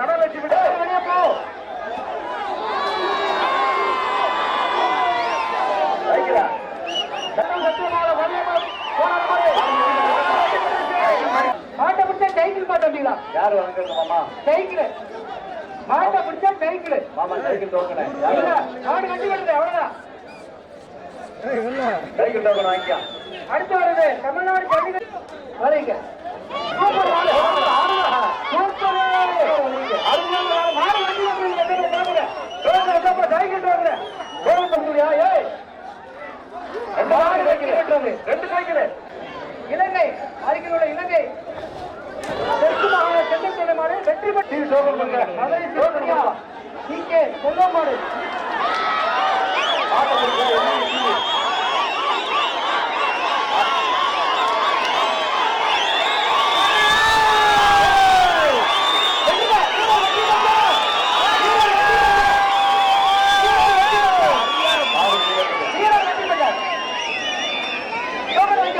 தனலட்சுமி வெளியே போ. மாட்டை பிடிச்சா சைக்கிள் மாட்டீங்களா யார் வாங்குறது மாமா சைக்கிள் மாட்டை பிடிச்சா சைக்கிள் மாமா சைக்கிள் இல்ல மாடு கட்டி விடுறது அவ்வளவுதான் சைக்கிள் டோக்கன் வாங்கிக்கோ. அடுத்து வருது. தமிழ்நாடு வரீங்க. ரெண்டு சைக்கிள் இலங்கை அருகில் உள்ள இலங்கை தெற்கு மாகாண மாடு வெற்றி பெற்று பண்ணுங்க மதுரை சிவகங்கா இங்கே செல்வம் மாடு ஆட்டோ கொடுங்க வீரர் வெற்றி பெற்றார் டோக்கன் வைக்கப்பா டோக்கன் வைக்க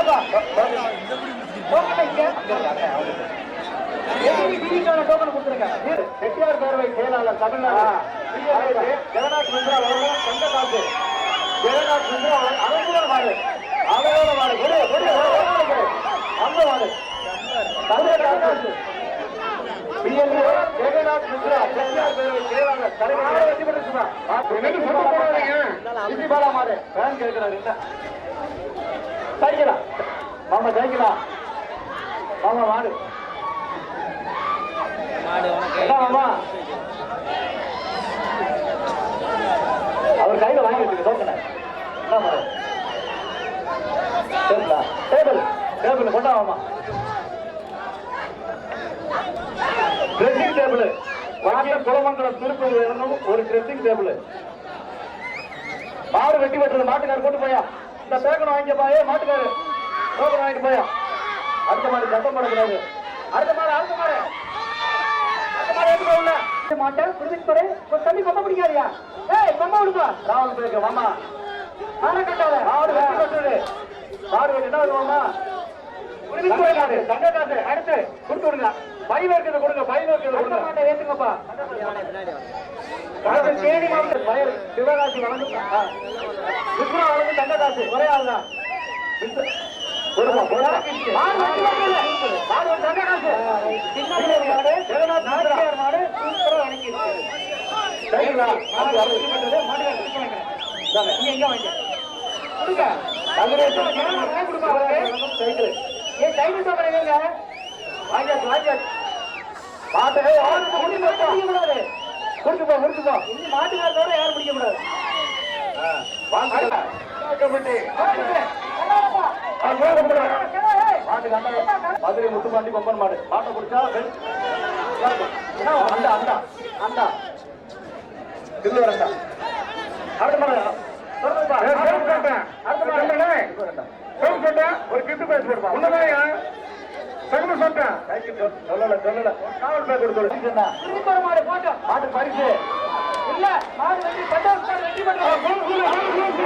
எதிரி வீதிக்கான டோக்கன் கொடுத்துருக்காங்க செட்டியார் பேரவை செயலாளர் தமிழ்நாடு ஜெகநாத் மிந்திரா அவர்கள் சொந்த காசு ஜெகநாத் மிந்திரா அவர்கள் அழகுல வாடு கொடு கொடு அந்த பிஎல்ஏ ஜெகநாத் மிந்திரா செட்டியார் பேரவை செயலாளர் தலைவர் வெற்றி கேட்கிறாரு மாமா சைக்கிளா மாமா மாடு. மாமா? அவர் கையில வாங்கி வச்சுக்க டோக்கனை மாடு? டேபிளா டேபிள் கொண்டா மாமா. ட்ரெஸ்ஸிங் டேபிள் வாங்க குளமங்கலம் திருப்பதி ஒரு ட்ரெஸ்ஸிங் டேபிள் மாடு வெட்டி வெட்டுறது மாட்டுக்காரர் கொண்டு போயா? இந்த பேக்கனை வாங்கிக்க போயே மாட்டுக்காரு டோக்கன் வாங்கிட்டு போயா அடுத்த மாடு சத்தம் போடக்கூடாது. அடுத்த மாடு அடுத்த மாடு. அடுத்த மாடு எடுத்து உள்ள? மாட்டேன் புரிஞ்சுட்டு போடு. ஒரு தண்ணி கொம்ப பிடிக்காதியா? ஏய் கொம்ப விடுப்பா ராவல் பேருக்கு மாமா. மாலை கட்டாத. மாடு வெட்டி வெட்டுறது மாடு வெட்டி என்ன வருவாமா அடுத்து கொடுத்து விடுங்க. பையில இருக்கிறது கொடுங்க பையில இருக்கிறது கொடுங்க. மாட்டை ஏத்துங்கப்பா. தேடி மாவட்டம். பயர் சிவகாசி வழங்கும் வழங்கும் தங்க காசு. ஒரே ஆள் தான் மாட்டுக்காரத்தோட யாரும் பிடிக்க கூடாது வாங்க கமிட்டி மாட்டுக்கு அண்டா மதுரை முத்துப்பாண்டி கொம்பன் மாடு. மாட்டை குடிச்சா அண்டா அண்டா அண்டா தில்லு அண்டா அடுத்த மாடு. ஒரு கிட்டு பேச போடுப்பா உன்னதான் சகுன சொல்றேன் சொல்லல சொல்லல. காவல் பேர் கொடுத்து மாடு பரிசு இல்ல மாடு வெட்டி பட்டாசு வெட்டி பண்றோம்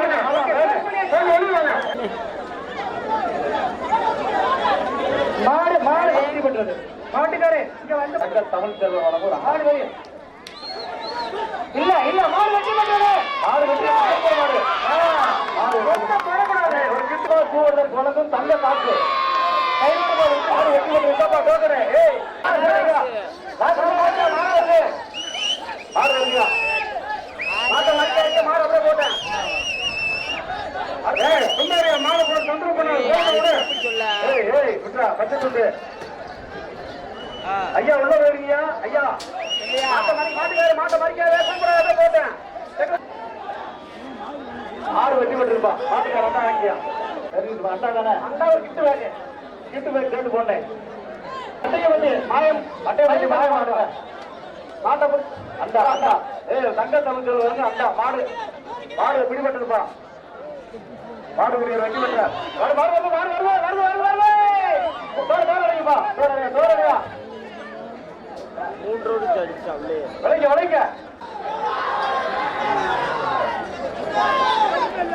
மாடு மாடு வெட்டி பண்றது மாட்டுக்காரு இங்க வந்து தங்கள் தமிழ் செல்வம் வழங்கும் மாடு வெளியே இல்ல இல்ல மாடு வெட்டி ஆறு வெற்றி மாடு மாடு ஆறு ரொம்ப படக்கூடாது ஒரு கிட்டு வழங்கும் தங்க காசு. ஆறு ஆறு மாடு மாடு மாடு ஏய் மாடு போட்டு தொந்தரவு ஏய் விட்ரா பச்சை துண்டு. ஐயா உள்ள போயிருக்கியா ஐயா. மாட்டை மாட்டுக்காரு மாட்டை மறிக்காத கூப்பிடாத போட்டேன். ஆறு வெட்டி விட்டுருப்பா. மாட்டுக்கார அண்டா வாங்கியா சரி அண்டா தானே? அண்டா ஒரு கிட்டு வேறு கிட்டு போய் கேட்டு போட்டேன். அட்டையை வந்து மாயம் அட்டையை வந்து மாயம் ஆடுங்க மாட்டை பிடி- அண்டா அண்டா. ஏ தங்க தமிழ் வந்து அண்டா மாடு. மாடு பிடிபட்டுருப்பா. மாடு பிடிக்கிற வெட்டி விட்டுற. மாடு மாடு வருது மாடு மாடு வருது வருது வருது. தோற தோற அடிங்கப்பா தோற அடிங்க தோற அடிங்க விளைங்க விளைங்க.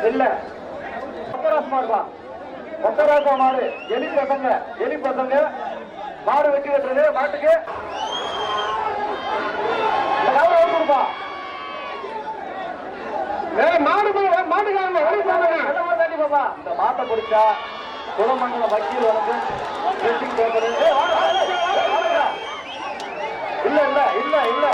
இல்ல. ஒக்கராசமா இருப்பான் ஒக்கராசா மாடு. எலி பசங்க எலி பசங்க மாடு வெட்டி வெட்டுறது மாட்டுக்கு. கொடுப்பா. மாடு மாட்டுக்காரங்க பாப்பா? இந்த மாட்டை குடிச்சா குலமங்கலம் வக்கீல் வந்து பேப்பர் இல்ல இல்ல இல்ல இல்ல.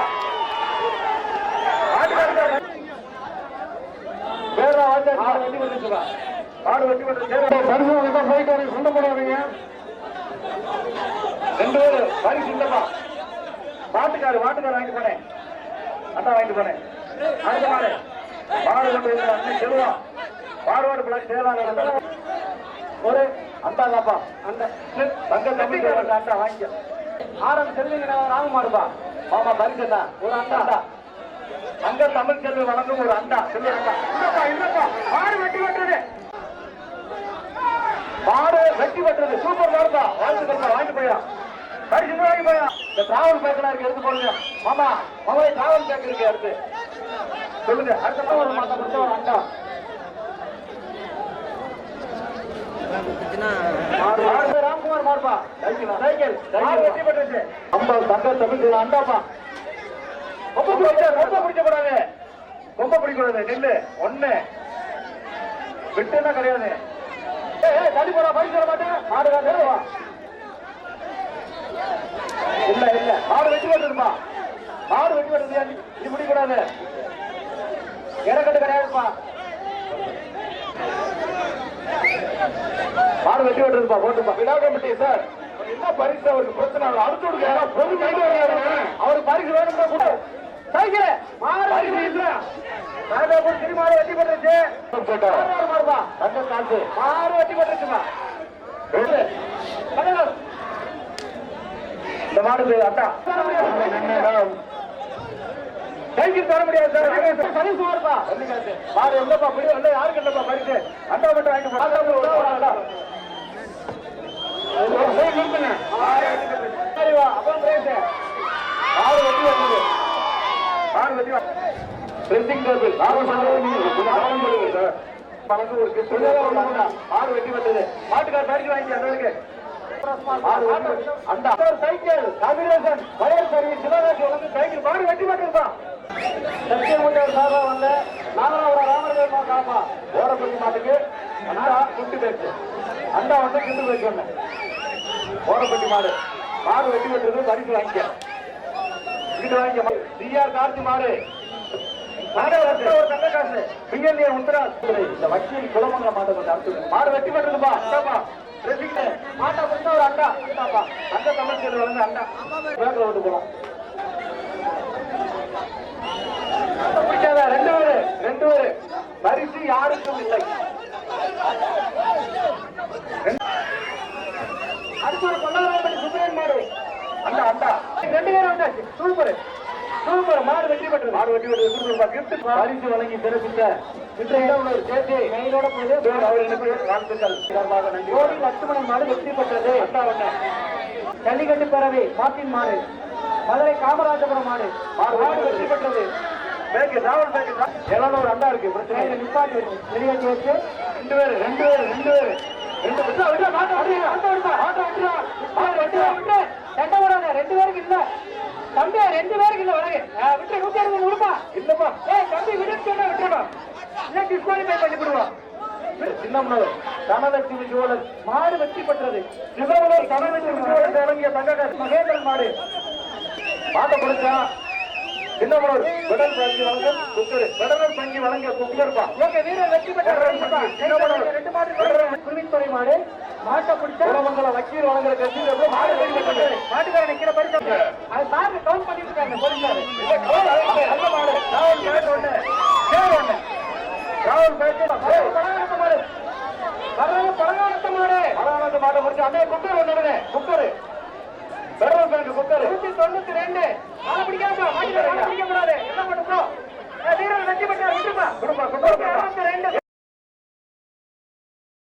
மாட்டுக்காரு மாட்டுக்காரு வாங்கிட்டு போனேன். அண்ணா வாங்கிட்டு போனேன். அடுத்த மாடு. மாடு கொண்டு அண்ணன் செல்வம் மாடுவாடு பிள்ளை செயலாளர் ஒரு அந்தாங்கப்பா அந்த தங்க தம்பி அண்டா வாங்கிக்க. ஆரம் செல்லுங்க ராம மாடுப்பா மாமா பரிசுண்ணா ஒரு அண்டா. அங்க தமிழ் செல்வி வணங்கும் ஒரு அண்டா. செல்வி அண்டா. இல்லப்பா இல்லப்பா. மாடு வெட்டி வெட்டுறது. மாடு வெட்டி வெட்டுறது. சூப்பர் மாடுப்பா வாழ்த்துக்கள்ப்பா வாங்கிட்டு போயிடும் பரிசு வாங்கி போயா இந்த டிராவல் பேக்கெல்லாம் இருக்கு எடுத்து போடுங்க. மாமா மாமா டிராவல் பேக் இருக்கு அடுத்து. சொல்லுங்க. அடுத்த ஒரு மாதம் கொடுத்த ஒரு அண்டா. மாடு, ராம்குமார் மாடுப்பா சைக்கிள். மாடு வெட்டி பெற்றுச்சு. அம்பா தங்க தமிழ் அண்டாப்பா ரொம்ப பிடிச்ச ரொம்ப பிடிச்ச கூடாது ரொம்ப பிடிக்கூடாது நெல்லு. ஒண்ணு. விட்டுன்னா கிடையாது. தள்ளி போடா. பரிசு தர மாட்டேன். மாடு தருவா இல்ல இல்ல. மாடு வெட்டி வெட்டுதுப்பா மாடு வெட்டி வெட்டுது இது பிடிக்கூடாது இறக்கட்டு கிடையாதுப்பா. மாடு வெட்டி வெட்டுதுப்பா போட்டுப்பா. விழா கமிட்டி சார். என்ன பரிசு அவருக்கு பிரச்சனை அவர் அனுப்பிச்சு விடுங்க பொது கைது அவருக்கு பரிசு வேணும்னா கூட சைக்கிள். மாடு பரிசு இல்ல. சிறு மாடு வெட்டி போட்டுருச்சு தங்க காசு. மாடு வெட்டி போட்டுருச்சுமா இந்த மாடு அட்டா. சைக்கிள் தர முடியாது சார். பரிசு மாடுப்பா மாடு எங்கப்பா? வந்து யாருக்கு இல்லப்பா பரிசு? அட்டா மட்டும் சரி சார். வாங்கி அந்த ஆளுக்கு. ஆறு வெட்டி வந்தது. அண்டா. ஒரு சைக்கிள் கபிலேசன் வயல் சிவகாசி வந்து சைக்கிள் மாடு வெட்டி மாட்டிருப்பான் சத்தியமுட்டர் சார்பா வந்த நாகராபுரம் ராமர்கள் காப்பா ஓரப்பட்டி மாட்டுக்கு அண்டா குண்டு பேச்சு அண்டா வந்து கிண்டு பேச்சு ஒண்ணு ஓரப்பட்டி மாடு. மாடு வெட்டி வெட்டுறது பரிசு வாங்கிக்க. இது வாங்கிக்க. டிஆர் கார்த்தி மாடு. ஒரு காசு. இந்த வக்கீல் குலமங்கல மாட்டை கொஞ்சம் அனுப்பிச்சு மாடு வெட்டி வெட்டுறதுப்பா அண்டாப்பா ரெசிக்ட் கொடுத்தா ஒரு அண்டா அண்டாப்பா அண்டா தமிழ் வந்து அண்டா பேக்ல விட்டு போலாம். பிடிக்காத ரெண்டு பேரு. ரெண்டு பேரு. பரிசு யாருக்கும் இல்லை அடுத்து ஒரு பொன்னாராயணி சுப்பிரன் மாடு அண்டா அண்டா ரெண்டு பேரும் வந்தாச்சு சூப்பர் சூப்பர் மாடு வெற்றி பெற்றது. மாடு வெற்றி பெற்றது. கிஃப்ட் பரிசு வழங்கி சிறப்பித்த இன்றைய சேர்த்து கையிலோட போது அவர்களுக்கு வாழ்த்துக்கள். சார்பாக நன்றி. கோடி லட்சுமணன் மாடு வெற்றி பெற்றது. ஜல்லிக்கட்டு பேரவை மாட்டின் மாடு. மதுரை காமராஜபுரம் மாடு. மாடு வெற்றி பெற்றது. பேக்கு அண்டா இருக்கு. பிரச்சனை நிப்பாட்டி வெளியேற்றி வச்சு ரெண்டு பேரு ரெண்டு பேரு ரெண்டு பேரு. ரெண்டு விட்டா மாட்ட விட்டுறா. மாடு வெட்டுறா. விட்டு. ரெண்டு பேருக்கு தம்பி ரெண்டு பேருக்கு இல்ல வராங்க விட்டு நூத்தி அறுபது கொடுப்பா இல்லப்பா. ஏய் தம்பி விடுன்னு சொன்னா விட்டுருப்பா இல்ல டிஸ்குவாலிஃபை பண்ணி விடுவா. சின்னமனூர் தனலட்சுமி ஜுவலர் மாடு வெற்றி பெற்றது. சிவமனூர் தனலட்சுமி ஜுவலர் வழங்கிய தங்ககாசு மகேந்திரன் மாடு. மாட்டை பிடிச்சா சின்னமனூர் விடல் பங்கி வழங்க குக்கர் விடல் பங்கி வழங்க குக்கர்ப்பா ஓகே வீரர் வெற்றி பெற்ற சின்னமனூர் குருவித்துறை மாடு. மாட்டை பிடிச்ச குலமங்கல வக்கீல் வழங்குற கட்சி மாடு மாட்டுக்காரன் நிக்கிற பரிசு அது சார் கவுண்ட் பண்ணிட்டு இருக்காங்க போலீசார் நல்ல மாடு. ராவல் பேட் ஒண்ணு சேர் ஒண்ணு ராவல் பேட் பழங்காலத்து மாடு. வர்றது பழங்காலத்து மாடு. பழங்காலத்து மாடு முடிச்சு அண்ணே குக்கர் ஒண்ணு குக்கர் பெடரல் பேங்க் குக்கர் நூத்தி தொண்ணூத்தி ரெண்டு. மாலை பிடிக்காம மாட்டிக்கார பிடிக்க கூடாது என்ன பண்ணுறோம் வீரர் வெற்றி பெற்றார் விட்டுப்பா கொடுப்பா குக்கர் ரெண்டு.